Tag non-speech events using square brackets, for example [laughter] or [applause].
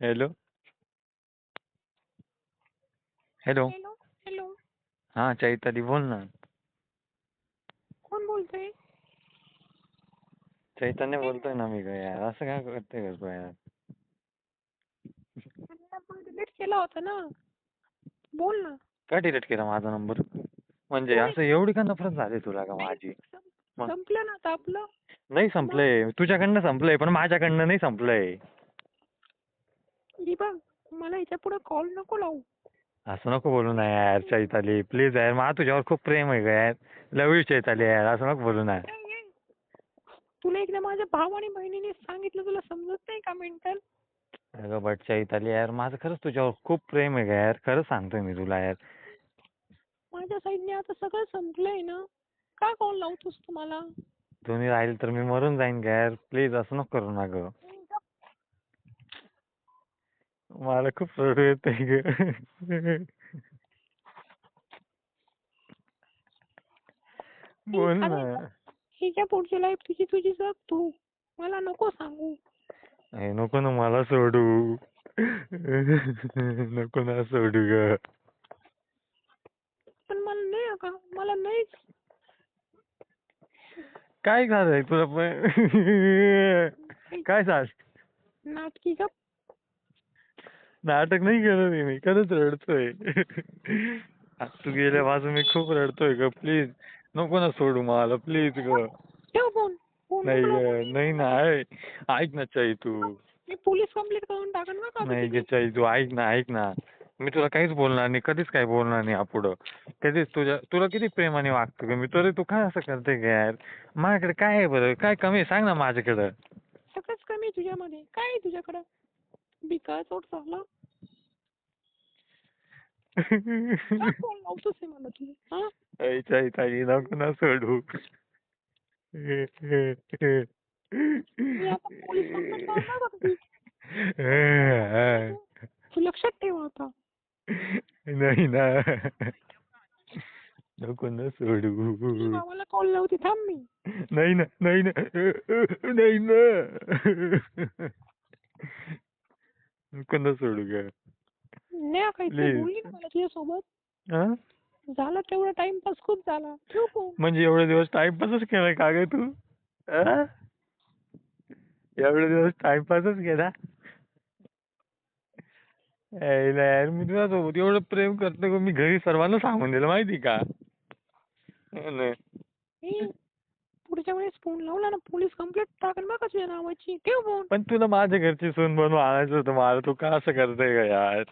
Hello hello hello hello हा चैताली बोल ना. कोण बोलतोय? चैतन्य बोलतोय ना मी ग यार. असं काय करते ग तू यार? आपण डिलीट केला होता ना. बोल ना. का डिलीट केला माझा नंबर म्हणजे असं एवढी का नफरत झाली तुला का माझी? मग? संपलं ना आता आपलं. नाही संपलंय. तुझ्याकडनं संपलंय पण माझ्याकडनं नाही संपलंय. ही बघ मला याच्यापुढे कॉल नको लावू. असं नको बोलू ना यार चैताली. प्लीज यार मला तुझ्यावर खूप प्रेम आहे ग यार. लव यू चैताली यार. असं नको बोलू ना. तुला एकदा माझ्या भाव आणि बहिणीने सांगितलं तुला समजत नाही का मेंटल अगं बट चैताली यार माझं खरंच तुझ्यावर खूप प्रेम आहे ग यार. खरंच सांगतोय मी तुला यार. माझ्या साईडने आता सगळं संपलंय ना. का कॉल लावतोस तुम्हाला तुम्ही राहील तर मी मरून जाईन ग यार. प्लीज असं नको करू ना ग. मला खूप रडू येतंय ग. बोल ना. हिच्या पुढची लाईफ तुझी तुझी जग तू. मला नको सांगू. ए, नको ना मला सोडू. नको ना सोडू ग. पण मला नाही का? मला नाहीच. काय झालंय तुला पण? काय झालं? नाटकी का नाटक नाही करत आहे मी खरंच रडतोय. तू गेल्यापासून मी खूप रडतोय ग प्लीज नको ना सोडू मला प्लीज ग. ठेव फोन फोन नाही ग. नाही ना ऐ, ऐक ना चाई तू. मी पोलीस कंप्लेंट करून टाकन ना का नाही ग चाई तू ऐक ना ऐक ना. मी तुला काहीच बोलणार नाही कधीच काही बोलणार नाही यापुढं. कधीच तुझ्या तुला किती प्रेमाने वागतो ग मी तरी तू काय असं करते ग यार? माझ्याकडे काय आहे बरं? काय कमी आहे? सांग ना माझ्याकडं. सगळंच कमी आहे तुझ्यामध्ये. काय आहे तुझ्याकडं? बिका चोट [laughs] लावतोस मला तू. हा? चाई ताई नको ना सोडू. मी आता पोलीस कंप्लेंट करणार बघ ती. तू लक्षात ठेव आता. नाही ना. नको ना सोडू. तुझ्या भावाला कॉल लावते थांब मी. नाही ना नाही ना. नाही ना. ना सोडू ग नाही काही Please. बोलली ना मला तुझ्यासोबत हा? झाला तेवढा टाइमपास खूप झाला ठेव फोन म्हणजे एवढे दिवस टाइमपासच केलाय का ग तू हा? एवढे दिवस टाइमपासच केला यायला यार मी तुझ्यासोबत एवढं प्रेम करतो का मी घरी सर्वांना सांगून दिलं माहिती का हो ना. वेळेस फोन लावला ना पोलीस कंप्लेंट टाकन बघा तुझ्या नावाची. ठेव फोन पण तुला माझ्या घरची सून बनवून आणायचं होतं मला. तू का असं करतोय का यार?